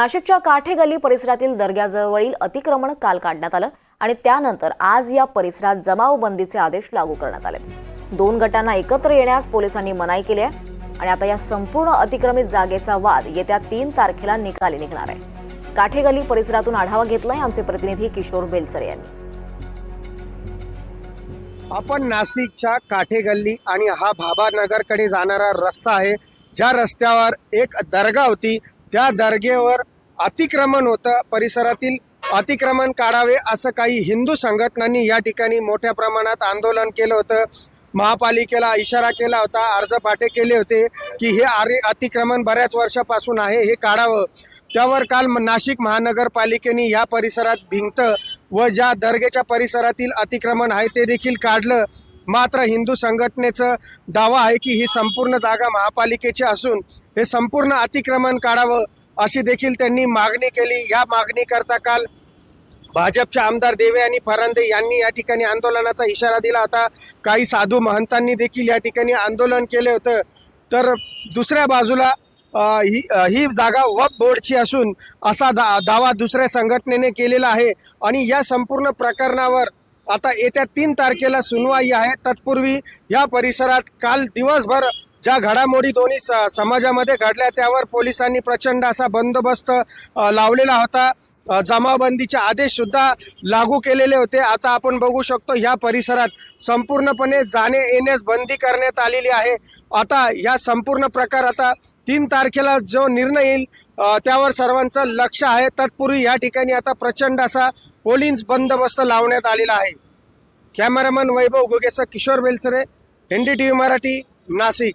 नाशिकच्या काठेगल्ली परिसरातील दर्ग्याजवळील अतिक्रमण काल काढण्यात आलं आणि त्यानंतर आज या परिसरात जमावबंदीचे आदेश लागू करण्यात आले दोन गटांना एकत्र येण्यास पोलिसांनी मनाई केली आहे आणि आता या संपूर्ण अतिक्रमित जागेचा वाद येत्या तीन तारखेला निकाली निघणार आहे. काठेगल्ली परिसरातून आढावा घेतलाय आमचे प्रतिनिधी किशोर बेलसर यांनी. आपण नाशिकच्या काठेगल्ली आणि हा भाभानगरकडे जाणारा रस्ता आहे. ज्या रस्त्यावर एक दर्गा होती त्या दर्गेवर अतिक्रमण होतं परिसरातील अतिक्रमण काढावे असं काही हिंदू संघटनांनी या ठिकाणी मोठ्या प्रमाणात आंदोलन केलं होतं. महापालिकेला इशारा केला होता अर्ज पाठे केले होते की हे आरे अतिक्रमण बऱ्याच वर्षापासून आहे हे काढावं. त्यावर काल म- नाशिक महानगरपालिकेने या परिसरात भिंत व ज्या दर्गेच्या परिसरातील अतिक्रमण आहे ते देखील काढलं. मात्र हिंदू संघटनेचं दावा आहे की ही संपूर्ण जागा महापालिकेची असून हे संपूर्ण अतिक्रमण काढावं अशी देखील त्यांनी मागणी केली. या मागणीकरता काल भाजपचे आमदार देवे आणि फरांदे यांनी या ठिकाणी आंदोलनाचा इशारा दिला होता. काही साधू महंतांनी देखील या ठिकाणी आंदोलन केलं होतं. तर दुसऱ्या बाजूला ही ही जागा वप बोर्डची असून असा दा दावा दुसऱ्या संघटनेने केलेला आहे. आणि या संपूर्ण प्रकरणावर आता येत्या तीन तारखेला सुनवाई आहे. तत्पूर्वी या परिसरात काल दिवसभर ज्या घडामोडी दोन्ही स- समाजामध्ये घडल्या त्यावर पोलिसांनी प्रचंड असा बंदोबस्त लावलेला होता. जमावबंदीचे आदेश सुद्धा लागू केलेले होते. आता आपण बघू शकतो या परिसरात संपूर्णपणे जाणे येण्यास बंदी करण्यात आलेली आहे. आता या संपूर्ण प्रकार आता तीन तारखेला जो निर्णय येईल त्यावर सर्वांचं लक्ष आहे. तत्पूर्वी या ठिकाणी आता प्रचंड असा पोलीस बंदोबस्त लावण्यात आलेला आहे. Cameraman Vaibhav गुगेसह Kishore Belsare N D T V Marathi Nashik.